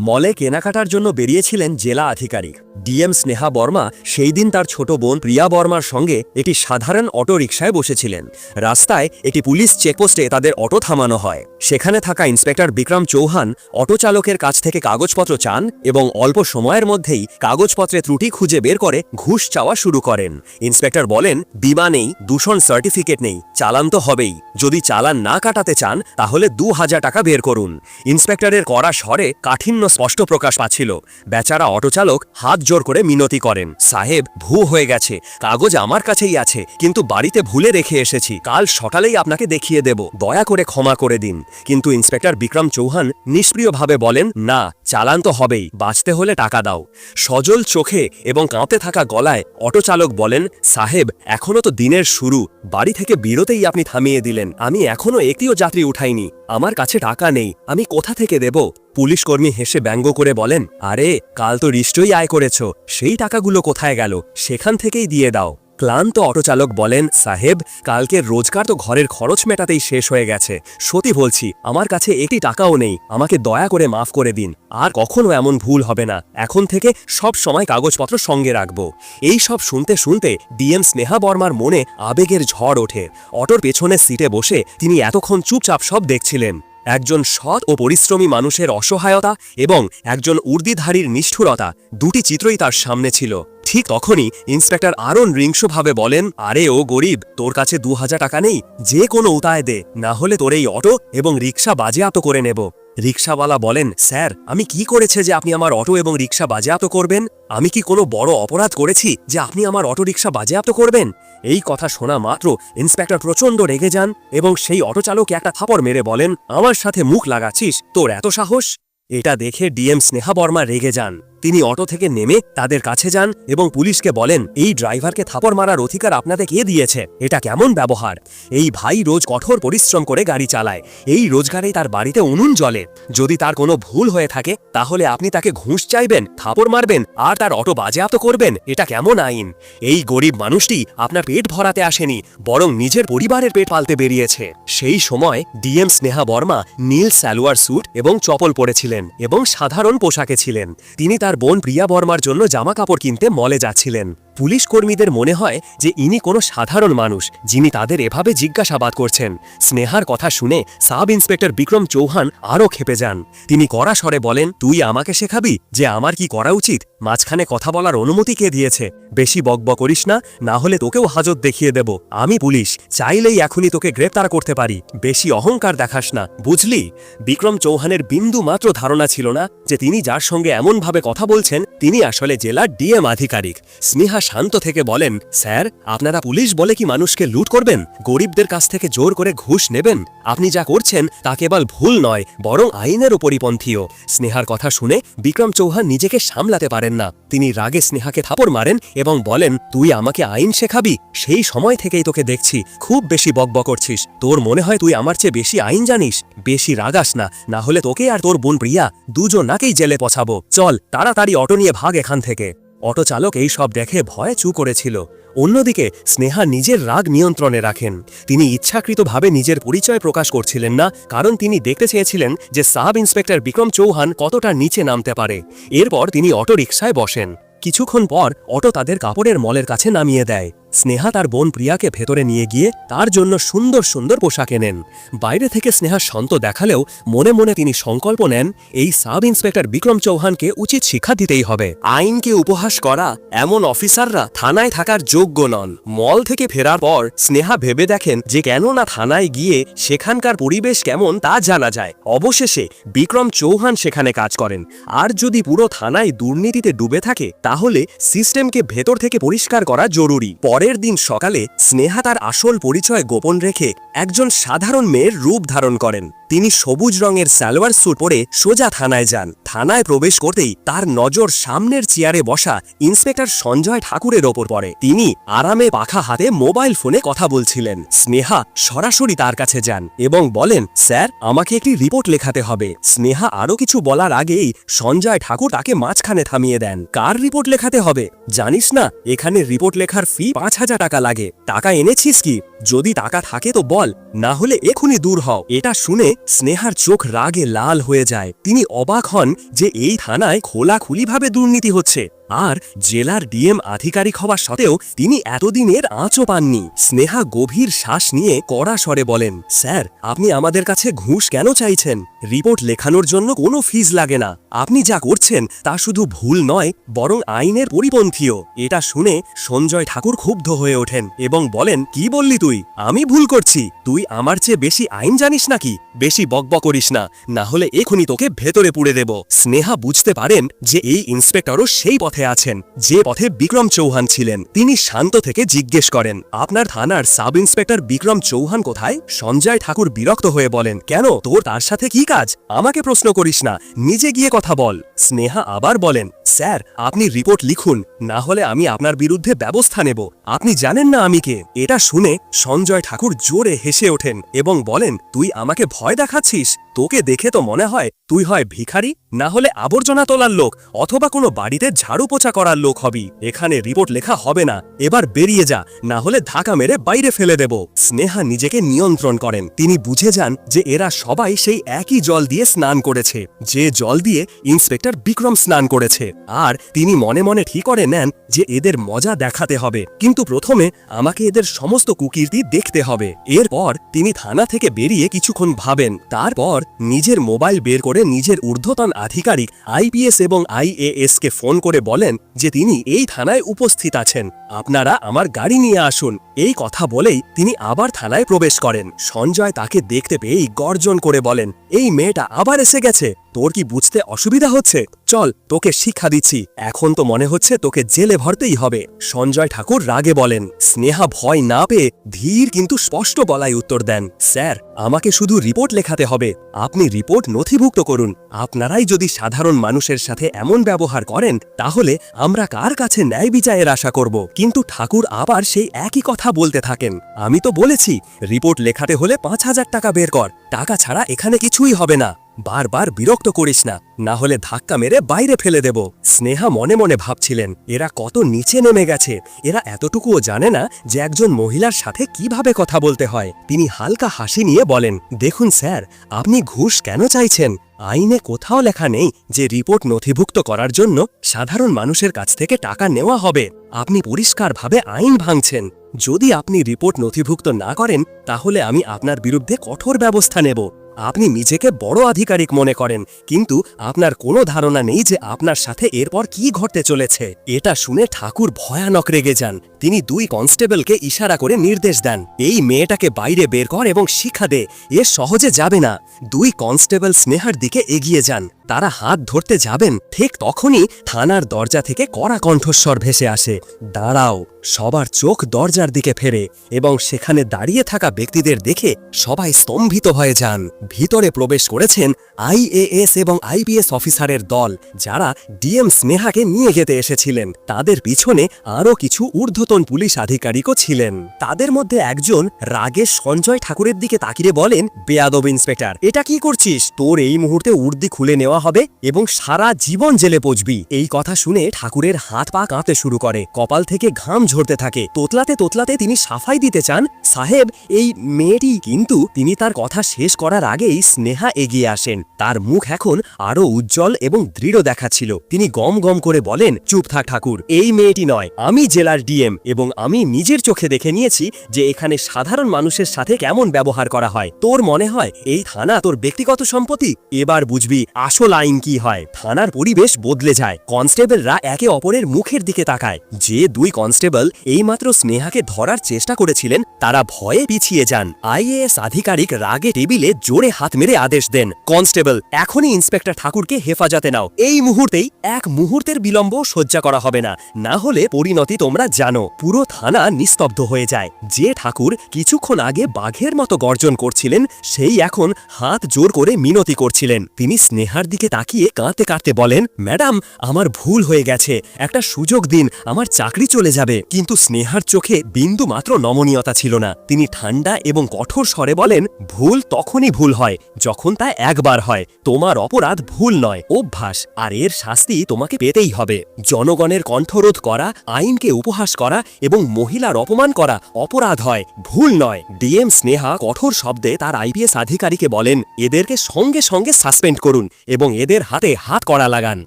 মলে কেনাকাটার জন্য বেরিয়েছিলেন জেলা আধিকারিক। ডিএম স্নেহা বর্মা সেই দিন তার ছোট বোন প্রিয়া বর্মার সঙ্গে একটি সাধারণ অটো রিকশায় বসেছিলেন। রাস্তায় একটি পুলিশ চেকপোস্টে তাদের অটো থামানো হয়। সেখানে থাকা ইন্সপেক্টর বিক্রম চৌহান অটো চালকের কাছ থেকে কাগজপত্র চান এবং অল্প সময়ের মধ্যেই কাগজপত্রে ত্রুটি খুঁজে বের করে ঘুষ চাওয়া শুরু করেন। ইন্সপেক্টর বলেন, বিমা নেই, দূষণ সার্টিফিকেট নেই, চালান তো হবেই। যদি চালান না কাটাতে চান, তাহলে দু হাজার টাকা বের করুন। ইন্সপেক্টরের করা স্বরে কাঠিন্য স্পষ্ট প্রকাশ পাচ্ছিল। বেচারা অটোচালক হাত জোর করে মিনতি করেন। সাহেব, ভু হয়ে গেছে। কাগজ আমার কাছেই আছে, কিন্তু বাড়িতে ভুলে রেখে এসেছি। কাল সকালেই আপনাকে দেখিয়ে দেব। দয়া করে ক্ষমা করে দিন। কিন্তু ইন্সপেক্টর বিক্রম চৌহান নিষ্প্রিয়ভাবে বলেন, না, চালান তো হবেই। বাঁচতে হলে টাকা দাও। সজল চোখে এবং কাঁপতে থাকা গলায় অটোচালক বলেন, সাহেব, এখনও তো দিনের শুরু। বাড়ি থেকে বিরতেই আপনি থামিয়ে দিলেন। আমি এখনও একটিও যাত্রী উঠাইনি। আমার কাছে টাকা নেই, আমি কোথা থেকে দেব? পুলিশকর্মী হেসে ব্যঙ্গ করে বলেন, আরে, কাল তো নিশ্চয়ই আয় করেছ, সেই টাকাগুলো কোথায় গেল? সেখান থেকেই দিয়ে দাও। ক্লান্ত অটোচালক বলেন, সাহেব, কালকে রোজগার তো ঘরের খরচ মেটাতেই শেষ হয়ে গেছে। সত্যি বলছি, আমার কাছে একটি টাকাও নেই, আমাকে দয়া করে মাফ করে দিন। আর কখনো এমন ভুল হবে না। এখন থেকে সব সময় কাগজপত্র সঙ্গে রাখব। এই সব শুনতে শুনতে ডিএম স্নেহা বর্মার মনে আবেগের ঝড় ওঠে। অটোর পেছনের সিটে বসে তিনি এতক্ষণ চুপচাপ সব দেখছিলেন। একজন সৎ ও পরিশ্রমী মানুষের অসহায়তা এবং একজন উর্দিধারীর নিষ্ঠুরতা দুটি চিত্রই তার সামনে ছিল। ঠিক তখনই ইন্সপেক্টর আরন রিংসভাবে বলেন, আরে ও গরিব, তোর কাছে দু হাজার টাকা নেই, যে কোনো উপায় দে, না হলে তোর এই অটো এবং রিক্সা বাজেয়াপ্ত করে নেব। রিক্সাওয়ালা বলেন, স্যার, আমি কি করেছে যে আপনি আমার অটো এবং রিক্সা বাজেয়াপ্ত করবেন? আমি কি কোনো বড় অপরাধ করেছি যে আপনি আমার অটো রিক্সা বাজেয়াপ্ত করবেন? এই কথা শোনা মাত্র ইন্সপেক্টর প্রচণ্ড রেগে যান এবং সেই অটো চালককে একটা থাপড় মেরে বলেন, আমার সাথে মুখ লাগাচ্ছিস, তোর এত সাহস? এটা দেখে ডিএম স্নেহা বর্মা রেগে যান। তিনি অটো থেকে নেমে তাদের কাছে যান এবং পুলিশকে বলেন, এই ড্রাইভারকে থাপড় মারার অধিকার আপনাদের কে দিয়েছে? এটা কেমন ব্যবহার? এই ভাই রোজ কঠোর পরিশ্রম করে গাড়ি চালায়। এই রোজগারেই তার বাড়িতে উনুন জলে যদি তার কোনো ভুল হয়ে থাকে, তাহলে আপনি তাকে ঘুষ চাইবেন, থাপড় মারবেন, আর তার অটো বাজেয়াপ্ত করবেন। এটা কেমন আইন? এই গরিব মানুষটি আপনার পেট ভরাতে আসেনি, বরং নিজের পরিবারের পেট পালতে বেরিয়েছে। সেই সময় ডিএম স্নেহা বর্মা নীল স্যালোয়ার স্যুট এবং চপল পরেছিলেন এবং সাধারণ পোশাকে ছিলেন। তিনি তার বোন প্রিয়া বর্মার জন্য জামা কাপড় কিনতে মলে যাচ্ছিলেন। পুলিশ কর্মীদের মনে হয় যে ইনি কোনো সাধারণ মানুষ, যিনি তাদের এভাবে জিজ্ঞাসাবাদ করছেন। স্নেহার কথা শুনে সাব ইন্সপেক্টর বিক্রম চৌহান আরও খেপে যান। তিনি কড়া স্বরে বলেন, তুই আমাকে শেখাবি যে আমার কি করা উচিত? মাঝখানে কথা বলার অনুমতি কে দিয়েছে? বেশি বকবক করিস না না হলে তোকেও হাজত দেখিয়ে দেব। আমি পুলিশ, চাইলেই এখনই তোকে গ্রেপ্তার করতে পারি। বেশি অহংকার দেখাস না, বুঝলি? বিক্রম চৌহানের বিন্দু মাত্র ধারণা ছিল না যে তিনি যার সঙ্গে এমনভাবে কথা বলছেন, তিনি আসলে জেলার ডিএম আধিকারিক। স্নেহা শান্ত থেকে বলেন, স্যার, আপনারা পুলিশ বলে কি মানুষকে লুট করবেন? গরিবদের কাছ থেকে জোর করে ঘুষ নেবেন? আপনি যা করছেন, তা কেবল ভুল নয়, বরং আইনের পরিপন্থীও স্নেহার কথা শুনে বিক্রম চৌহান নিজেকে সামলাতে পারেন না। তিনি রাগে স্নেহাকে থাপড় মারেন এবং বলেন, তুই আমাকে আইন শেখাবি? সেই সময় থেকেই তোকে দেখছি। খুব বেশি বকবক করছিস। তোর মনে হয় তুই আমার চেয়ে বেশি আইন জানিস? বেশি রাগাস না। না হলে তোকে আর তোর বোন প্রিয়া দুজনাকেই জেলে পছাবো। চল, তাড়াতাড়ি অটো নিয়ে ভাগ এখান থেকে। অটো চালক এই সব দেখে ভয়ে চু করেছিল। অন্যদিকে, স্নেহা নিজের রাগ নিয়ন্ত্রণে রাখেন। তিনি ইচ্ছাকৃতভাবে নিজের পরিচয় প্রকাশ করছিলেন না, কারণ তিনি দেখতে চেয়েছিলেন যে সাব ইন্সপেক্টর বিক্রম চৌহান কতটা নিচে নামতে পারে। এরপর তিনি অটোরিকশায় বসেন। কিছুক্ষণ পর অটো তাদের কাপড়ের মলের কাছে নামিয়ে দেয়। স্নেহা তার বোন প্রিয়াকে ভেতরে নিয়ে গিয়ে তার জন্য সুন্দর সুন্দর পোশাক এনেন। বাইরে থেকে স্নেহা শান্ত দেখালেও মনে মনে তিনি সংকল্প নেন, এই সাব ইন্সপেক্টর বিক্রম চৌহানকে উচিত শিক্ষা দিতেই হবে। আইনকে উপহাস করা, এমন অফিসাররা থানায় থাকার যোগ্য নন। মল থেকে ফেরার পর স্নেহা ভেবে দেখেন যে কেন না থানায় গিয়ে সেখানকার পরিবেশ কেমন তা জানা যায়। অবশেষে বিক্রম চৌহান সেখানে কাজ করেন। আর যদি পুরো থানায় দুর্নীতিতে ডুবে থাকে, তাহলে সিস্টেমকে ভেতর থেকে পরিষ্কার করা জরুরি। পরের দিন সকালে স্নেহা তার আসল পরিচয় গোপন রেখে একজন সাধারণ মেয়ের রূপ ধারণ করেন। তিনি সবুজ রঙের সালোয়ার স্যুট পরে সোজা থানায় যান। থানায় প্রবেশ করতেই তার নজর সামনের চেয়ারে বসা ইন্সপেক্টর সঞ্জয় ঠাকুরের ওপর পড়ে। তিনি আরামে পাখা হাতে মোবাইল ফোনে কথা বলছিলেন। স্নেহা সরাসরি তার কাছে যান এবং বলেন, স্যার, আমাকে একটি রিপোর্ট লেখাতে হবে। স্নেহা আরও কিছু বলার আগেই সঞ্জয় ঠাকুর তাকে মাঝখানে থামিয়ে দেন। কার রিপোর্ট লেখাতে হবে? জানিস না, এখানে রিপোর্ট লেখার ফি পাঁচ হাজার টাকা লাগে। টাকা এনেছিস কি? যদি টাকা থাকে তো বল, না হলে এখনই দূর হও। এটা শুনে স্নেহার চোখ রাগে লাল হয়ে যায়। তিনি অবাক হন যে এই থানায় খোলাখুলিভাবে দুর্নীতি হচ্ছে। আর জেলার ডিএম আধিকারিক হওয়া সত্ত্বেও তিনি এতদিনের আঁচও পাননি। স্নেহা গভীর শ্বাস নিয়ে কড়া স্বরে বলেন, স্যার, আপনি আমাদের কাছে ঘুষ কেন চাইছেন? রিপোর্ট লেখানোর জন্য কোনো ফিজ লাগে না। আপনি যা করছেন তা শুধু ভুল নয়, বরং আইনের পরিপন্থীও। এটা শুনে সঞ্জয় ঠাকুর ক্ষুব্ধ হয়ে ওঠেন এবং বলেন, কি বললি তুই? আমি ভুল করছি। তুই আমার চেয়ে বেশি আইন জানিস নাকি? বেশি বকব করিস না। না হলে এখনই তোকে ভেতরে পুড়ে দেব। স্নেহা বুঝতে পারেন যে এই ইন্সপেক্টরও সেই পথে আছেন, যে পথে বিক্রম চৌহান ছিলেন। তিনি শান্ত থেকে জিজ্ঞেস করেন, আপনার থানার সাব ইন্সপেক্টর বিক্রম চৌহান কোথায়? সঞ্জয় ঠাকুর বিরক্ত হয়ে বলেন, কেন? তোর তার সাথে কি কাজ? আমাকে প্রশ্ন করিস না। নিজে গিয়ে কথা বল। স্নেহা আবার বলেন, স্যার, আপনি রিপোর্ট লিখুন। না হলে আমি আপনার বিরুদ্ধে ব্যবস্থা নেব। আপনি জানেন না আমি কে? এটা শুনে সঞ্জয় ঠাকুর জোরে হেসে ওঠেন এবং বলেন, তুই আমাকে ভয় দেখাচ্ছিস? তোকে দেখে তো মনে হয় তুই হয় ভিখারি? না হলে আবর্জনা তোলার লোক অথবা কোনো বাড়িতে ঝাড়ু পোছা করার লোক হবি। এখানে রিপোর্ট লেখা হবে না। এবার বেরিয়ে যা, না হলে ধাক্কা মেরে বাইরে ফেলে দেব। স্নেহা নিজেকে নিয়ন্ত্রণ করেন। তিনি বুঝে যান যে এরা সবাই সেই একই জল দিয়ে স্নান করেছে। যে জল দিয়ে ইন্সপেক্টর বিক্রম স্নান করেছে। আর তিনি মনে মনে ঠিক করে নেন যে এদের মজা দেখাতে হবে। কিন্তু প্রথমে আমাকে এদের সমস্ত কুকীর্তি দেখতে হবে। এরপর তিনি থানা থেকে বেরিয়ে কিছুক্ষণ ভাবেন। তারপর নিজের মোবাইল বের করে নিজের ঊর্ধ্বতন আধিকারিক আইপিএস এবং আইএএসকে ফোন করে বলেন যে তিনি এই থানায় উপস্থিত আছেন। আপনারা আমার গাড়ি নিয়ে আসুন। এই কথা বলেই তিনি আবার থানায় প্রবেশ করেন। সঞ্জয় তাকে দেখতে পেয়েই গর্জন করে বলেন, এই মেয়েটা আবার এসে গেছে? তোর কি বুঝতে অসুবিধা হচ্ছে? চল, তোকে শিক্ষা দিচ্ছি। এখন তো মনে হচ্ছে তোকে জেলে ভরতেই হবে। সঞ্জয় ঠাকুর রাগে বলেন, স্নেহা ভয় না পেয়ে ধীর কিন্তু স্পষ্ট গলায় উত্তর দেন, স্যার, আমাকে শুধু রিপোর্ট লেখাতে হবে। আপনি রিপোর্ট নথিভুক্ত করুন। আপনারাই যদি সাধারণ মানুষের সাথে এমন ব্যবহার করেন, তাহলে আমরা কার কাছে ন্যায় বিচারের আশা করব? কিন্তু ঠাকুর আবার সেই একই কথা বলতে থাকেন, আমি তো বলেছি, রিপোর্ট লেখাতে হলে পাঁচ হাজার টাকা বের কর। টাকা ছাড়া এখানে কিছুই হবে না। বারবার বিরক্ত করিস না না হলে ধাক্কা মেরে বাইরে ফেলে দেব। স্নেহা মনে মনে ভাবছিলেন, এরা কত নিচে নেমে গেছে। এরা এতটুকুও জানে না যে একজন মহিলার সাথে কীভাবে কথা বলতে হয়। তিনি হালকা হাসি নিয়ে বলেন, দেখুন স্যার, আপনি ঘুষ কেন চাইছেন? আইনে কোথাও লেখা নেই যে রিপোর্ট নথিভুক্ত করার জন্য সাধারণ মানুষের কাছ থেকে টাকা নেওয়া হবে। আপনি পরিষ্কারভাবে আইন ভাঙছেন। যদি আপনি রিপোর্ট নথিভুক্ত না করেন, তাহলে আমি আপনার বিরুদ্ধে কঠোর ব্যবস্থা নেব। আপনি নিজেকে বড় আধিকারিক মনে করেন, কিন্তু আপনার কোনো ধারণা নেই যে আপনার সাথে এরপর কি ঘটতে চলেছে। এটা শুনে ঠাকুর ভয়ানক রেগে যান। তিনি দুই কনস্টেবলকে ইশারা করে নির্দেশ দেন, এই মেয়েটাকে বাইরে বের কর এবং শিক্ষা দে, এ সহজে যাবে না। দুই কনস্টেবল স্নেহার দিকে এগিয়ে যান। তারা হাত ধরতে যাবেন, ঠিক তখনই থানার দরজা থেকে কড়া কণ্ঠস্বর ভেসে আসে। দাঁড়াও। সবার চোখ দরজার দিকে ফেরে এবং সেখানে দাঁড়িয়ে থাকা ব্যক্তিদের দেখে সবাই স্তম্ভিত হয়ে যান। ভিতরে প্রবেশ করেছেন আইএএস এবং আইপিএস অফিসারের দল, যারা ডিএম স্নেহাকে নিয়ে যেতে এসেছিলেন। তাদের পিছনে আরও কিছু ঊর্ধ্বতন পুলিশ আধিকারিকও ছিলেন। তাদের মধ্যে একজন রাগে সঞ্জয় ঠাকুরের দিকে তাকিয়ে বলেন, বেয়াদব ইন্সপেক্টর, এটা কি করছিস? তোর এই মুহূর্তে উর্দি খুলে নেওয়া হবে এবং সারা জীবন জেলে পচবি। এই কথা শুনে ঠাকুরের হাত পা কাঁপতে শুরু করে। কপাল থেকে ঘাম ঝরতে থাকে। তোতলাতে তোতলাতে তিনি সাফাই দিতে চান। সাহেব, এই মেয়েটি কিন্তু তিনি তার কথা শেষ করার আগেই স্নেহা এগিয়ে আসেন। তার মুখ এখন আরও উজ্জ্বল এবং দৃঢ় দেখাচ্ছিল। তিনি গম গম করে বলেন, চুপ থাক ঠাকুর, এই মেয়েটি নয়। আমি জেলার ডিএম এবং আমি নিজের চোখে দেখে নিয়েছি যে এখানে সাধারণ মানুষের সাথে কেমন ব্যবহার করা হয়। তোর মনে হয় এই থানা তোর ব্যক্তিগত সম্পত্তি? এবার বুঝবি আসল আইন কি হয়। থানার পরিবেশ বদলে যায়। কনস্টেবলরা একে অপরের মুখের দিকে তাকায়। যে দুই কনস্টেবল এইমাত্র স্নেহাকে ধরার চেষ্টা করেছিলেন, তারা ভয়ে পিছিয়ে যান। আইএএস আধিকারিক রাগে টেবিলে জোরে হাত মেরে আদেশ দেন, কনস্টেবল, এখনই ইন্সপেক্টর ঠাকুরকে হেফাজতে নাও। এই মুহূর্তেই এক মুহূর্তের বিলম্ব সহ্যা করা হবে না। না হলে পরিণতি তোমরা জানো। পুরো থানা নিস্তব্ধ হয়ে যায়। যে ঠাকুর কিছুক্ষণ আগে বাঘের মতো গর্জন করছিলেন, সেই এখন হাত জোর করে মিনতি করছিলেন। তিনি স্নেহার দিকে তাকিয়ে কাঁদতে কাঁদতে বলেন, ম্যাডাম, আমার ভুল হয়ে গেছে। একটা সুযোগ দিন, আমার চাকরি চলে যাবে। কিন্তু স্নেহার চোখে বিন্দু মাত্র নমনীয়তা ছিল না। তিনি ঠান্ডা এবং কঠোর স্বরে বলেন, ভুল তখনই ভুল হয় যখন তা একবার হয়। তোমার অপরাধ ভুল নয়, অভ্যাস, আর এর শাস্তি তোমাকে পেতেই হবে। জনগণের কণ্ঠরোধ করা, আইনকে উপহাস করা এবং মহিলার অপমান করা অপরাধ হয়, ভুল নয়। ডিএম স্নেহা কঠোর শব্দে তার আইপিএস আধিকারিকে বলেন, এদেরকে সঙ্গে সঙ্গে সাসপেন্ড করুন এবং এদের হাতে হাত করা লাগান।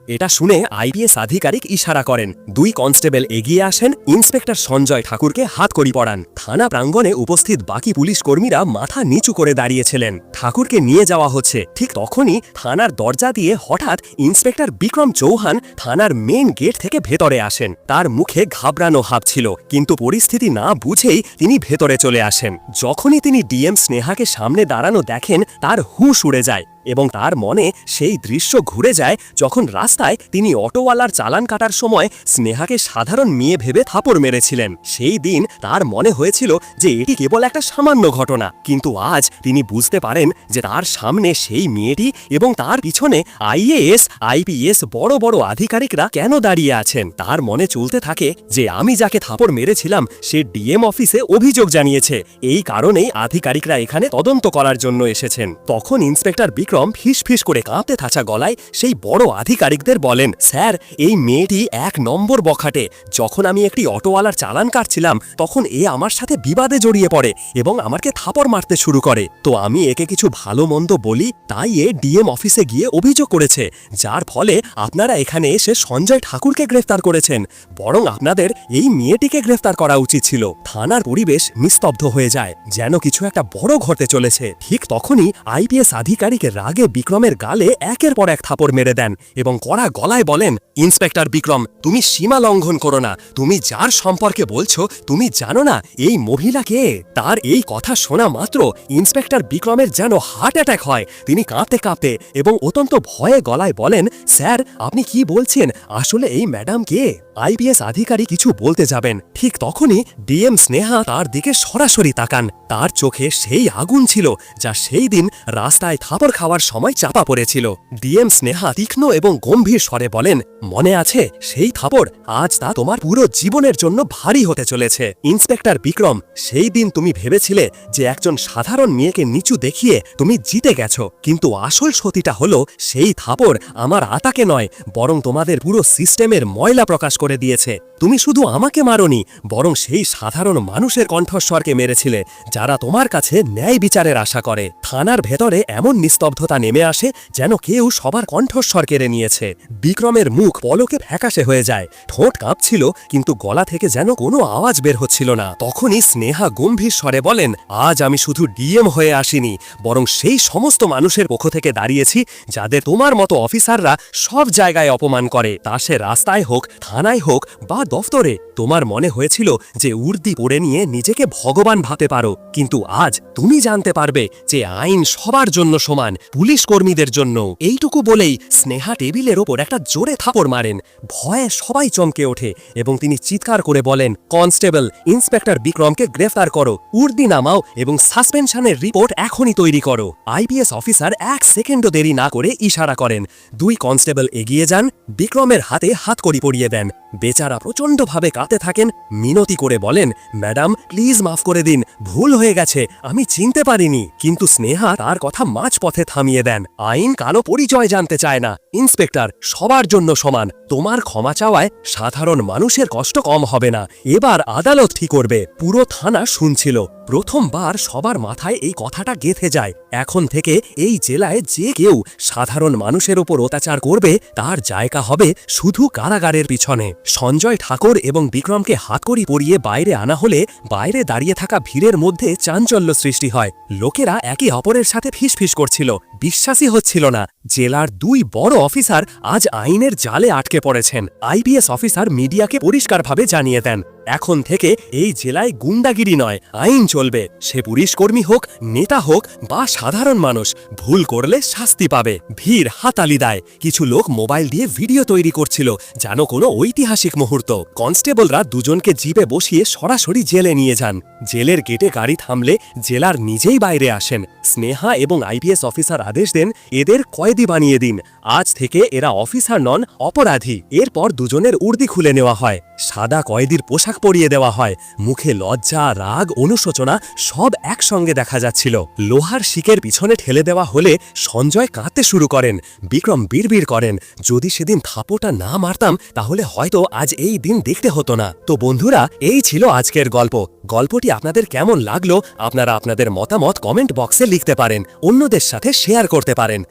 এটা শুনে আইপিএস আধিকারিক ইশারা করেন। দুই কনস্টেবল এগিয়ে আসেন ইন্সপেক্টর সঞ্জয় ঠাকুরকে হাত করি পড়ান। থানা প্রাঙ্গণে উপস্থিত বাকি পুলিশ কর্মীরা মাথা নিচু করে দাঁড়িয়েছিলেন। ঠাকুরকে নিয়ে যাওয়া হচ্ছে। ঠিক তখনই থানার দরজা দিয়ে হঠাৎ ইন্সপেক্টর বিক্রম চৌহান থানার মেন গেট থেকে ভেতরে আসেন। তার মুখে ঘাবড়ানো হাব ছিল, কিন্তু পরিস্থিতি না বুঝেই তিনি ভেতরে চলে আসেন। যখনই তিনি ডিএম স্নেহাকে সামনে দাঁড়ানো দেখেন, তার হুঁশ উড়ে যায়। এবং তার মনে সেই দৃশ্য ঘুরে যায় যখন রাস্তায় তিনি অটোওয়ালার চালান কাটার সময় স্নেহাকে সাধারণ মেয়ে ভেবে থাপড় মেরেছিলেন। সেই দিন তার মনে হয়েছিল যে এটি কেবল একটা সামান্য ঘটনা। কিন্তু আজ তিনি বুঝতে পারেন যে তার সামনে সেই মেয়েটি এবং তার পিছনে আইএএস আইপিএস বড় বড় আধিকারিকরা কেন দাঁড়িয়ে আছেন। তার মনে চলতে থাকে যে আমি যাকে থাপড় মেরেছিলাম, সে ডিএম অফিসে অভিযোগ জানিয়েছে। এই কারণেই আধিকারিকরা এখানে তদন্ত করার জন্য এসেছেন। তখন ইন্সপেক্টর বিক্রম ফিস ফিস করে কাঁপতে থাকা গলায় সেই বড় আধিকারিকদের বলেন, স্যার, এই মেয়েটি এক নম্বর বখাটে। যখন আমি একটি অটোওয়ালার চালান কাটছিলাম, তখন এ আমার সাথে বিবাদে জড়িয়ে পড়ে এবং আমাকে থাপড় মারতে শুরু করে। তো আমি একে কিছু ভালো মন্দ বলি, তাই এ ডিএম অফিসে গিয়ে অভিযোগ করেছে। যার ফলে আপনারা এখানে এসে সঞ্জয় ঠাকুরকে গ্রেফতার করেছেন। বরং আপনাদের এই মেয়েটিকে গ্রেফতার করা উচিত ছিল। থানার পরিবেশ নিস্তব্ধ হয়ে যায়, যেন কিছু একটা বড় ঘটে চলেছে। ঠিক তখনই আইপিএস আধিকারিকের রাগে বিক্রমের গালে একের পর এক থাপড় মেরে দেন এবং কড়া গলায় বলেন, ইন্সপেক্টর বিক্রম, তুমি সীমা লঙ্ঘন করো না। তুমি যার সম্পর্কে বলছো, তুমি জানো না এই মহিলা কে তার এই কথা শোনা মাত্র ইন্সপেক্টর বিক্রমের যেন হার্ট অ্যাটাক হয়। তিনি কাঁপতে কাঁপতে এবং অত্যন্ত ভয়ে গলায় বলেন, স্যার, আপনি কি বলছেন? আসলে এই ম্যাডাম কে? আইপিএস আধিকারিক কিছু বলতে যাবেন। ঠিক তখনই ডিএম স্নেহা তার দিকে সরাসরি তাকান। তার চোখে সেই আগুন ছিল, যা সেই দিন রাস্তায় থাপড় খাওয়ার সময় চাপা পড়েছিল। ডিএম স্নেহা তীক্ষ্ণ এবং গম্ভীর স্বরে বলেন, মনে আছে, সেই থাপড় আজ তা তোমার পুরো জীবনের জন্য ভারী হতে চলেছে। ইন্সপেক্টর বিক্রম, সেই দিন তুমি ভেবেছিলে যে একজন সাধারণ মেয়েকে নিচু দেখিয়ে তুমি জিতে গেছো। কিন্তু আসল সতীটা হলো, সেই থাপড় আমার আতাকে নয়, বরং তোমাদের পুরো সিস্টেমের ময়লা প্রকাশ করে দিয়েছে। তুমি শুধু আমাকে মারনি, বরং সেই সাধারণ মানুষের কণ্ঠস্বরকে মেরেছিলে, যারা তোমার কাছে ন্যায় বিচারের আশা করে। থানার ভেতরে এমন নিস্তব্ধতা নেমে আসে যেন কেউ সবার কণ্ঠস্বর কেড়ে নিয়েছে। বিক্রমের মুখ পলকে ফ্যাকাশে হয়ে যায়। ঠোঁট কাঁপছিল, কিন্তু গলা থেকে যেন কোনো আওয়াজ বের হচ্ছিল না। তখনই স্নেহা গম্ভীর স্বরে বলেন, আজ আমি শুধু ডিএম হয়ে আসিনি, বরং সেই সমস্ত মানুষের পক্ষ থেকে দাঁড়িয়েছি, যাদের তোমার মতো অফিসাররা সব জায়গায় অপমান করে। তা সে রাস্তায় হোক, থানায় হোক বা দফতরে তোমার মনে হয়েছিল যে উর্দি পড়ে নিয়ে নিজেকে ভগবান ভাবতে পারো, কিন্তু আজ তুমি জানতে পারবে যে আইন সবার জন্য সমান, পুলিশ কর্মীদের জন্য এইটুকু বলেই স্নেহা টেবিলের ওপর একটা জোরে থাপড় মারেন। ভয়ে সবাই চমকে ওঠে এবং তিনি চিৎকার করে বলেন, কনস্টেবল, ইন্সপেক্টর বিক্রমকে গ্রেফতার করো, উর্দি নামাও এবং সাসপেনশনের রিপোর্ট এখনই তৈরি করো। আইপিএস অফিসার এক সেকেন্ডও দেরি না করে ইশারা করেন। দুই কনস্টেবল এগিয়ে যান, বিক্রমের হাতে হাতকড়ি পরিয়ে দেন। বেচারা প্রচণ্ডভাবে কাঁদতে থাকেন, মিনতি করে বলেন, ম্যাডাম, প্লিজ মাফ করে দিন, ভুল হয়ে গেছে, আমি চিনতে পারিনি। কিন্তু স্নেহা তার কথা মাঝপথে থামিয়ে দেন। আইন কারও পরিচয় জানতে চায় না। ইন্সপেক্টর, সবার জন্য সমান। তোমার ক্ষমা চাওয়ায় সাধারণ মানুষের কষ্ট কম হবে না। এবার আদালত ঠিক করবে? পুরো থানা শুনছিল। প্রথমবার সবার মাথায় এই কথাটা গেথে যায়। এখন থেকে এই জেলায় যে কেউ সাধারণ মানুষের ওপর অত্যাচার করবে, তার জায়গা হবে শুধু কারাগারের পিছনে। সঞ্জয় ঠাকুর এবং বিক্রমকে হাতকড়ি পরিয়ে বাইরে আনা হলে বাইরে দাঁড়িয়ে থাকা ভিড়ের মধ্যে চাঞ্চল্য সৃষ্টি হয়। লোকেরা একে অপরের সাথে ফিসফিস করছিল। বিশ্বাসই হচ্ছিল না। জেলার দুই বড় অফিসার আজ আইনের জালে আটকে পড়েছেন। আইপিএস অফিসার মিডিয়াকে পরিষ্কারভাবে জানিয়ে দেন, এখন থেকে এই জেলায় গুন্ডাগিরি নয়, আইন চলবে। সে পুলিশ কর্মী হোক, নেতা হোক বা সাধারণ মানুষ, ভুল করলে শাস্তি পাবে। ভিড় হাতালি দেয়। কিছু লোক মোবাইল দিয়ে ভিডিও তৈরি করছিল, যেন কোনো ঐতিহাসিক মুহূর্ত। কনস্টেবলরা দুজনকে জিপে বসিয়ে সরাসরি জেলে নিয়ে যান। জেলের গেটে গাড়ি থামলে জেলার নিজেই বাইরে আসেন। স্নেহা এবং আইপিএস অফিসার আদেশ দেন, এদের কয়েক কয়েদি বানিয়ে দিন। আজ থেকে এরা অফিসার নন, অপরাধী। এরপর দুজনের উর্দি খুলে নেওয়া হয়। সাদা কয়েদির পোশাক পরিয়ে দেওয়া হয়। মুখে লজ্জা, রাগ, অনুশোচনা সব একসঙ্গে দেখা যাচ্ছিল। লোহার শিকের পিছনে ঠেলে দেওয়া হলে সঞ্জয় কাঁদতে শুরু করেন। বিক্রম বিড়বিড় করেন, যদি সেদিন থাপোটা না মারতাম, তাহলে হয়তো আজ এই দিন দেখতে হতো না। তো বন্ধুরা, এই ছিল আজকের গল্প। গল্পটি আপনাদের কেমন লাগল, আপনারা আপনাদের মতামত কমেন্ট বক্সে লিখতে পারেন। অন্যদের সাথে শেয়ার করতে পারেন।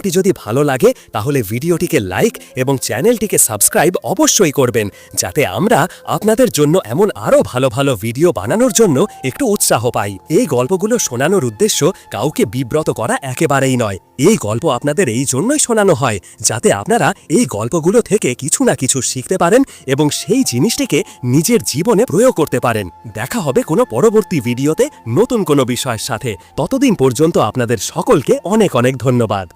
ভিডিওটি যদি ভালো লাগে, তাহলে ভিডিওটিকে লাইক এবং চ্যানেলটিকে সাবস্ক্রাইব অবশ্যই করবেন, যাতে আমরা আপনাদের জন্য এমন আরও ভালো ভালো ভিডিও বানানোর জন্য একটু উৎসাহ পাই। এই গল্পগুলো শোনানোর উদ্দেশ্য কাউকে বিব্রত করা একেবারেই নয়। এই গল্প আপনাদের এই জন্যই শোনানো হয়, যাতে আপনারা এই গল্পগুলো থেকে কিছু না কিছু শিখতে পারেন এবং সেই জিনিসটিকে নিজের জীবনে প্রয়োগ করতে পারেন। দেখা হবে কোনো পরবর্তী ভিডিওতে নতুন কোনো বিষয়ের সাথে। ততদিন পর্যন্ত আপনাদের সকলকে অনেক অনেক ধন্যবাদ।